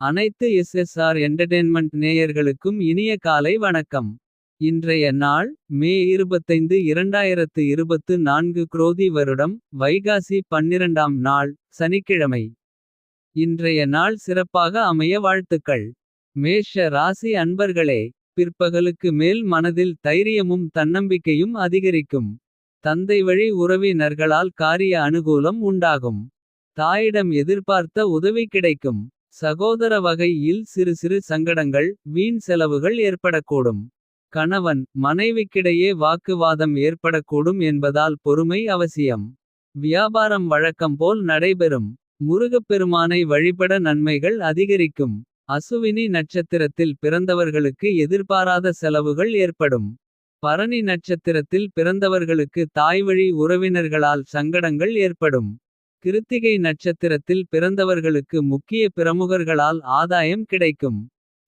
அனைத்து எஸ்எஸ்ஆர் என்டர்டேன்மெண்ட் நேயர்களுக்கும் இனிய காலை வணக்கம். இன்றைய நாள் மே 25 2024 குரோதி வருடம் வைகாசி 12ஆம் நாள் சனிக்கிழமை. இன்றைய நாள் சிறப்பாக அமைய வாழ்த்துக்கள். மேஷ ராசி அன்பர்களே பிற்பகலுக்கு மேல் மனதில் தைரியமும் தன்னம்பிக்கையும் அதிகரிக்கும். தந்தை வழி உறவினர்களால் காரிய அனுகூலம் உண்டாகும். தாயிடம் எதிர்பார்த்த உதவி கிடைக்கும். சகோதர வகையில் சிறு சிறு சங்கடங்கள் வீண் செலவுகள் ஏற்படக்கூடும். கணவன் மனைவிக்கிடையே வாக்குவாதம் ஏற்படக்கூடும் என்பதால் பொறுமை அவசியம். வியாபாரம் வழக்கம் போல் நடைபெறும். முருகப்பெருமானை வழிபட நன்மைகள் அதிகரிக்கும். அசுவினி நட்சத்திரத்தில் பிறந்தவர்களுக்கு எதிர்பாராத செலவுகள் ஏற்படும். பரணி நட்சத்திரத்தில் பிறந்தவர்களுக்கு தாய்வழி உறவினர்களால் சங்கடங்கள் ஏற்படும். கிருத்திகை நட்சத்திரத்தில் பிறந்தவர்களுக்கு முக்கிய பிரமுகர்களால் ஆதாயம் கிடைக்கும்.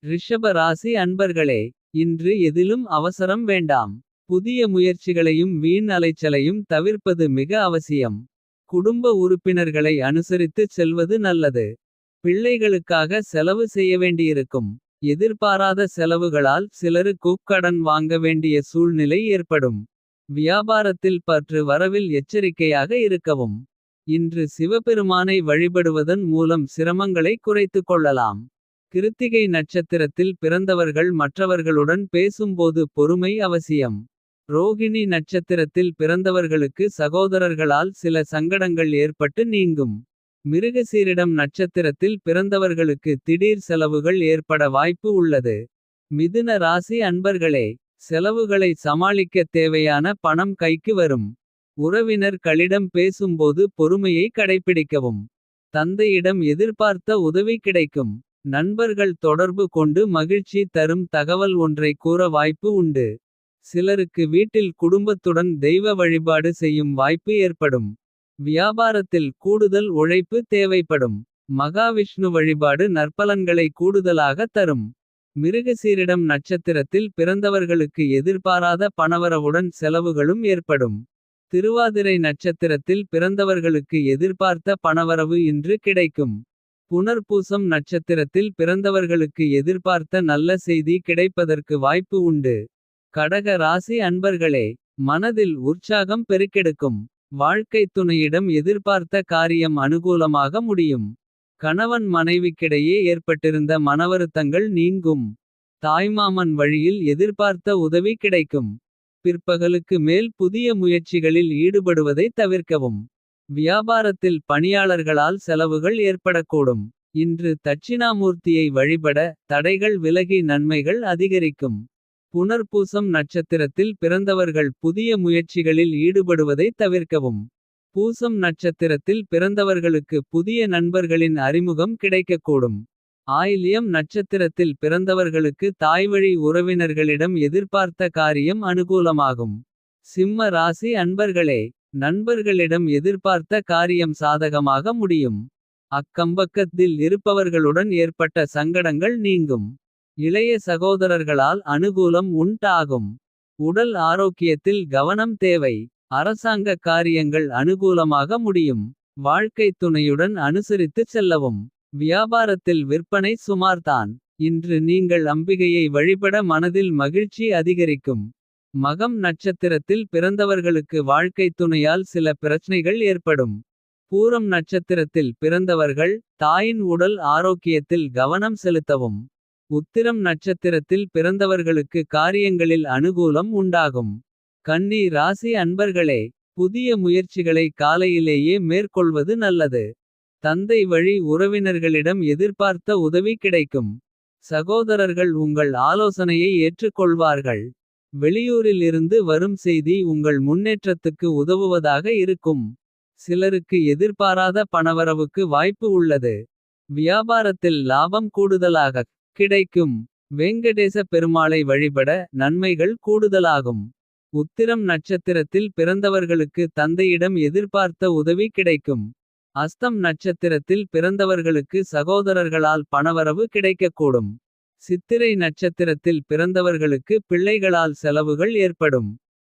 ரிஷப ராசி அன்பர்களே இன்று எதிலும் அவசரம் வேண்டாம். புதிய முயற்சிகளையும் வீண் அலைச்சலையும் தவிர்ப்பது மிக அவசியம். குடும்ப உறுப்பினர்களை அனுசரித்துச் செல்வது நல்லது. பிள்ளைகளுக்காக செலவு செய்ய வேண்டியிருக்கும். எதிர்பாராத செலவுகளால் சிலருக்குக் கடன் வாங்க வேண்டிய சூழ்நிலை ஏற்படும். வியாபாரத்தில் பற்று வரவில் எச்சரிக்கையாக இருக்கவும். இன்று சிவபெருமானை வழிபடுவதன் மூலம் சிரமங்களை குறைத்துக் கொள்ளலாம். கிருத்திகை நட்சத்திரத்தில் பிறந்தவர்கள் மற்றவர்களுடன் பேசும்போது பொறுமை அவசியம். ரோகிணி நட்சத்திரத்தில் பிறந்தவர்களுக்கு சகோதரர்களால் சில சங்கடங்கள் ஏற்பட்டு நீங்கும். மிருகசீரிடம் நட்சத்திரத்தில் பிறந்தவர்களுக்கு திடீர் செலவுகள் ஏற்பட வாய்ப்பு உள்ளது. மிதுன ராசி அன்பர்களே செலவுகளை சமாளிக்க தேவையான பணம் கைக்கு வரும். உறவினர்களிடம் பேசும்போது பொறுமையை கடைப்பிடிக்கவும். தந்தையிடம் எதிர்பார்த்த உதவி கிடைக்கும். நண்பர்கள் தொடர்பு கொண்டு மகிழ்ச்சி தரும் தகவல் ஒன்றை கூற வாய்ப்பு உண்டு. சிலருக்கு வீட்டில் குடும்பத்துடன் தெய்வ வழிபாடு செய்யும் வாய்ப்பு ஏற்படும். வியாபாரத்தில் கூடுதல் உழைப்பு தேவைப்படும். மகாவிஷ்ணு வழிபாடு நற்பலன்களை கூடுதலாக தரும். மிருகசீரிடம் நட்சத்திரத்தில் பிறந்தவர்களுக்கு எதிர்பாராத பணவரவுடன் செலவுகளும் ஏற்படும். திருவாதிரை நட்சத்திரத்தில் பிறந்தவர்களுக்கு எதிர்பார்த்த பணவரவு இன்று கிடைக்கும். புனர்பூசம் நட்சத்திரத்தில் பிறந்தவர்களுக்கு எதிர்பார்த்த நல்ல செய்தி கிடைப்பதற்கு வாய்ப்பு உண்டு. கடக ராசி அன்பர்களே மனதில் உற்சாகம் பெருக்கெடுக்கும். வாழ்க்கைத் துணையிடம் எதிர்பார்த்த காரியம் அனுகூலமாக முடியும். கணவன் மனைவிக்கிடையே ஏற்பட்டிருந்த மனவருத்தங்கள் நீங்கும். தாய்மாமன் வழியில் எதிர்பார்த்த உதவி கிடைக்கும். பிற்பகலுக்கு மேல் புதிய முயற்சிகளில் ஈடுபடுவதை தவிர்க்கவும். வியாபாரத்தில் பணியாளர்களால் செலவுகள் ஏற்படக்கூடும். இன்று தட்சிணாமூர்த்தியை வழிபட தடைகள் விலகி நன்மைகள் அதிகரிக்கும். புனர்பூசம் நட்சத்திரத்தில் பிறந்தவர்கள் புதிய முயற்சிகளில் ஈடுபடுவதை தவிர்க்கவும். பூசம் நட்சத்திரத்தில் பிறந்தவர்களுக்கு புதிய நண்பர்களின் அறிமுகம் கிடைக்கக்கூடும். ஆயில்யம் நட்சத்திரத்தில் பிறந்தவர்களுக்கு தாய்வழி உறவினர்களிடம் எதிர்பார்த்த காரியம் அனுகூலமாகும். சிம்ம ராசி அன்பர்களே நண்பர்களிடம் எதிர்பார்த்த காரியம் சாதகமாக முடியும். அக்கம்பக்கத்தில் இருப்பவர்களுடன் ஏற்பட்ட சங்கடங்கள் நீங்கும். இளைய சகோதரர்களால் அனுகூலம் உண்டாகும். உடல் ஆரோக்கியத்தில் கவனம் தேவை. அரசாங்க காரியங்கள் அனுகூலமாக முடியும். வாழ்க்கைத் துணையுடன் அனுசரித்துச் செல்லவும். வியாபாரத்தில் விற்பனை சுமார்தான். இன்று நீங்கள் அம்பிகையை வழிபட மனதில் மகிழ்ச்சி அதிகரிக்கும். மகம் நட்சத்திரத்தில் பிறந்தவர்களுக்கு வாழ்க்கைத் துணையால் சில பிரச்சனைகள் ஏற்படும். பூரம் நட்சத்திரத்தில் பிறந்தவர்கள் தாயின் உடல் ஆரோக்கியத்தில் கவனம் செலுத்தவும். உத்திரம் நட்சத்திரத்தில் பிறந்தவர்களுக்கு காரியங்களில் அனுகூலம் உண்டாகும். கன்னி ராசி அன்பர்களே புதிய முயற்சிகளை காலையிலேயே மேற்கொள்வது நல்லது. தந்தை வழி உறவினர்களிடம் எதிர்பார்த்த உதவி கிடைக்கும். சகோதரர்கள் உங்கள் ஆலோசனையை ஏற்றுக்கொள்வார்கள். வெளியூரில் இருந்து வரும் செய்தி உங்கள் முன்னேற்றத்துக்கு உதவுவதாக இருக்கும். சிலருக்கு எதிர்பாராத பணவரவுக்கு வாய்ப்பு உள்ளது. வியாபாரத்தில் லாபம் கூடுதலாக கிடைக்கும். வெங்கடேச பெருமாளை வழிபட நன்மைகள் கூடுதலாகும். உத்திரம் நட்சத்திரத்தில் பிறந்தவர்களுக்கு தந்தையிடம் எதிர்பார்த்த உதவி கிடைக்கும். அஸ்தம் நட்சத்திரத்தில் பிறந்தவர்களுக்கு சகோதரர்களால் பணவரவு கிடைக்கக்கூடும். சித்திரை நட்சத்திரத்தில் பிறந்தவர்களுக்கு பிள்ளைகளால் செலவுகள் ஏற்படும்.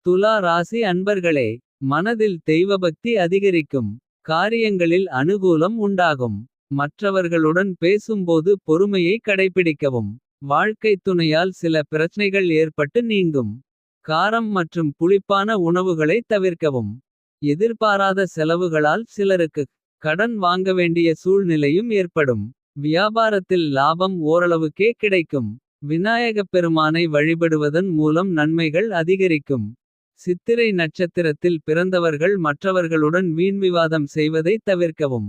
துலா ராசி அன்பர்களே மனதில் தெய்வபக்தி அதிகரிக்கும். காரியங்களில் அனுகூலம் உண்டாகும். மற்றவர்களுடன் பேசும்போது பொறுமையை கடைபிடிக்கவும். வாழ்க்கைத் துணையால் சில பிரச்சனைகள் ஏற்பட்டு நீங்கும். காரம் மற்றும் புளிப்பான உணவுகளை தவிர்க்கவும். எதிர்பாராத செலவுகளால் சிலருக்கு கடன் வாங்க வேண்டிய சூழ்நிலையும் ஏற்படும். வியாபாரத்தில் லாபம் ஓரளவுக்கே கிடைக்கும். விநாயகப் பெருமானை வழிபடுவதன் மூலம் நன்மைகள் அதிகரிக்கும். சித்திரை நட்சத்திரத்தில் பிறந்தவர்கள் மற்றவர்களுடன் வீண்விவாதம் செய்வதை தவிர்க்கவும்.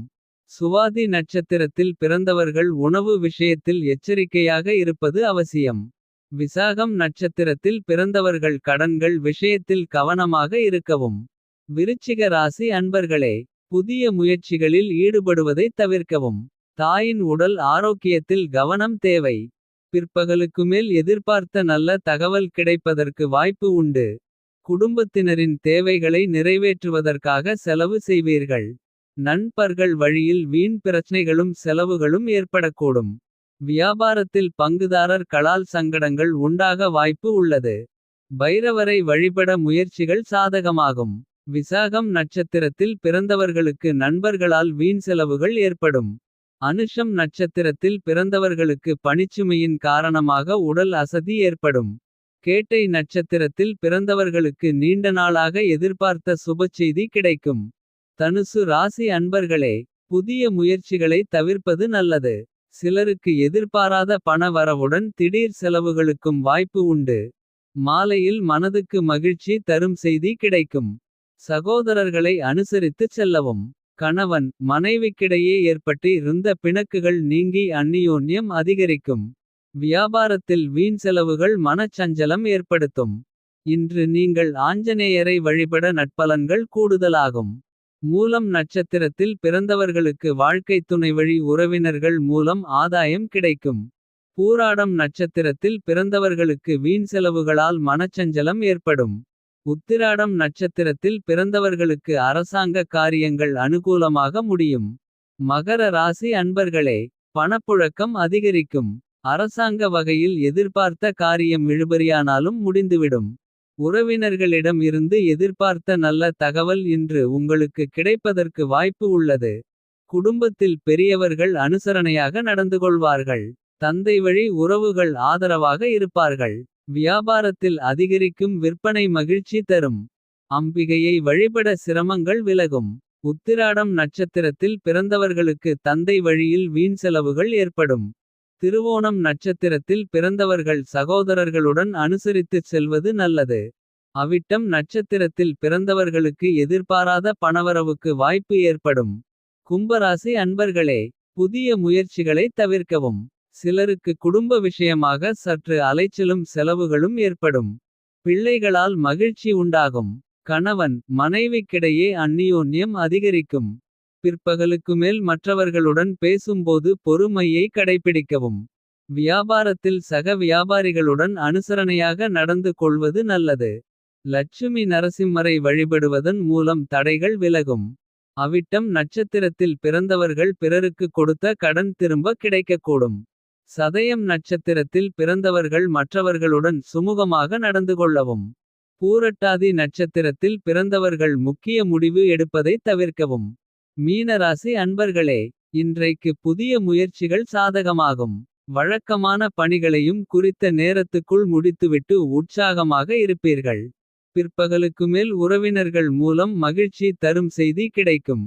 சுவாதி நட்சத்திரத்தில் பிறந்தவர்கள் உணவு விஷயத்தில் எச்சரிக்கையாக இருப்பது அவசியம். விசாகம் நட்சத்திரத்தில் பிறந்தவர்கள் கடன்கள் விஷயத்தில் கவனமாக இருக்கவும். விருச்சிக ராசி அன்பர்களே புதிய முயற்சிகளில் ஈடுபடுவதை தவிர்க்கவும். தாயின் உடல் ஆரோக்கியத்தில் கவனம் தேவை. பிற்பகலுக்கு மேல் எதிர்பார்த்த நல்ல தகவல் கிடைப்பதற்கு வாய்ப்பு உண்டு. குடும்பத்தினரின் தேவைகளை நிறைவேற்றுவதற்காக செலவு செய்வீர்கள். நண்பர்கள் வழியில் வீண் பிரச்சனைகளும் செலவுகளும் ஏற்படக்கூடும். வியாபாரத்தில் பங்குதாரர் களால் சங்கடங்கள் உண்டாக வாய்ப்பு உள்ளது. பைரவரை வழிபட முயற்சிகள் சாதகமாகும். விசாகம் நட்சத்திரத்தில் பிறந்தவர்களுக்கு நண்பர்களால் வீண் செலவுகள் ஏற்படும். அனுஷம் நட்சத்திரத்தில் பிறந்தவர்களுக்கு பணிச்சுமையின் காரணமாக உடல் அசதி ஏற்படும். கேட்டை நட்சத்திரத்தில் பிறந்தவர்களுக்கு நீண்ட நாளாக எதிர்பார்த்த சுபச்செய்தி கிடைக்கும். தனுசு ராசி அன்பர்களே புதிய முயற்சிகளை தவிர்ப்பது நல்லது. சிலருக்கு எதிர்பாராத பண வரவுடன் திடீர் செலவுகளுக்கும் வாய்ப்பு உண்டு. மாலையில் மனதுக்கு மகிழ்ச்சி தரும் செய்தி கிடைக்கும். சகோதரர்களை அனுசரித்துச் செல்லவும். கணவன் மனைவிக்கிடையே ஏற்பட்டு இருந்த பிணக்குகள் நீங்கி அந்நியோன்யம் அதிகரிக்கும். வியாபாரத்தில் வீண் செலவுகள் மனச்சஞ்சலம் ஏற்படுத்தும். இன்று நீங்கள் ஆஞ்சநேயரை வழிபட நட்பலன்கள் கூடுதலாகும். மூலம் நட்சத்திரத்தில் பிறந்தவர்களுக்கு வாழ்க்கைத் துணைவழி உறவினர்கள் மூலம் ஆதாயம் கிடைக்கும். பூராடம் நட்சத்திரத்தில் பிறந்தவர்களுக்கு வீண் செலவுகளால் மனச்சஞ்சலம் ஏற்படும். உத்திராடம் நட்சத்திரத்தில் பிறந்தவர்களுக்கு அரசாங்க காரியங்கள் அனுகூலமாக முடியும். மகர ராசி அன்பர்களே பணப்புழக்கம் அதிகரிக்கும். அரசாங்க வகையில் எதிர்பார்த்த காரியம் இழுபறியானாலும் முடிந்துவிடும். உறவினர்களிடம் இருந்து எதிர்பார்த்த நல்ல தகவல் இன்று உங்களுக்கு கிடைப்பதற்கு வாய்ப்பு உள்ளது. குடும்பத்தில் பெரியவர்கள் அனுசரணையாக நடந்து கொள்வார்கள். தந்தை வழி உறவுகள் ஆதரவாக இருப்பார்கள். வியாபாரத்தில் அதிகரிக்கும் விற்பனை மகிழ்ச்சி தரும். அம்பிகையை வழிபட சிரமங்கள் விலகும். உத்திராடம் நட்சத்திரத்தில் பிறந்தவர்களுக்கு தந்தை வழியில் வீண் செலவுகள் ஏற்படும். திருவோணம் நட்சத்திரத்தில் பிறந்தவர்கள் சகோதரர்களுடன் அனுசரித்துச் செல்வது நல்லது. அவிட்டம் நட்சத்திரத்தில் பிறந்தவர்களுக்கு எதிர்பாராத பணவரவுக்கு வாய்ப்பு ஏற்படும். கும்பராசி அன்பர்களே புதிய முயற்சிகளை தவிர்க்கவும். சிலருக்கு குடும்ப விஷயமாக சற்று அலைச்சலும் செலவுகளும் ஏற்படும். பிள்ளைகளால் மகிழ்ச்சி உண்டாகும். கணவன் மனைவிக்கிடையே அந்நியோன்யம் அதிகரிக்கும். பிற்பகலுக்கு மேல் மற்றவர்களுடன் பேசும்போது பொறுமையை கடைபிடிக்கவும். வியாபாரத்தில் சக வியாபாரிகளுடன் அனுசரணையாக நடந்து கொள்வது நல்லது. லட்சுமி நரசிம்மரை வழிபடுவதன் மூலம் தடைகள் விலகும். அவிட்டம் நட்சத்திரத்தில் பிறந்தவர்கள் பிறருக்கு கொடுத்த கடன் திரும்ப கிடைக்கக்கூடும். சதயம் நட்சத்திரத்தில் பிறந்தவர்கள் மற்றவர்களுடன் சுமூகமாக நடந்து கொள்ளவும். பூரட்டாதி நட்சத்திரத்தில் பிறந்தவர்கள் முக்கிய முடிவு எடுப்பதை தவிர்க்கவும். மீனராசி அன்பர்களே இன்றைக்கு புதிய முயற்சிகள் சாதகமாகும். வழக்கமான பணிகளையும் குறித்த நேரத்துக்குள் முடித்துவிட்டு உற்சாகமாக இருப்பீர்கள். பிற்பகலுக்கு மேல் உறவினர்கள் மூலம் மகிழ்ச்சி தரும் செய்தி கிடைக்கும்.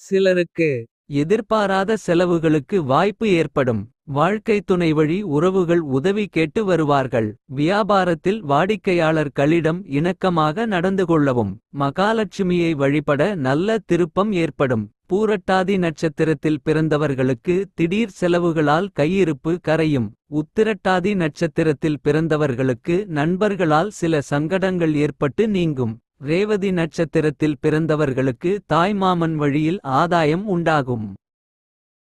சிலருக்கு எதிர்பாராத செலவுகளுக்கு வாய்ப்பு ஏற்படும். வாழ்க்கை துணை வழி உறவுகள் உதவி கேட்டு வருவார்கள். வியாபாரத்தில் வாடிக்கையாளர்களிடம் இணக்கமாக நடந்து கொள்ளவும். மகாலட்சுமியை வழிபட நல்ல திருப்பம் ஏற்படும். பூரட்டாதி நட்சத்திரத்தில் பிறந்தவர்களுக்கு திடீர் செலவுகளால் கையிருப்பு கரையும். உத்திரட்டாதி நட்சத்திரத்தில் பிறந்தவர்களுக்கு நண்பர்களால் சில சங்கடங்கள் ஏற்பட்டு நீங்கும். ரேவதி நட்சத்திரத்தில் பிறந்தவர்களுக்கு தாய்மாமன் வழியில் ஆதாயம் உண்டாகும்.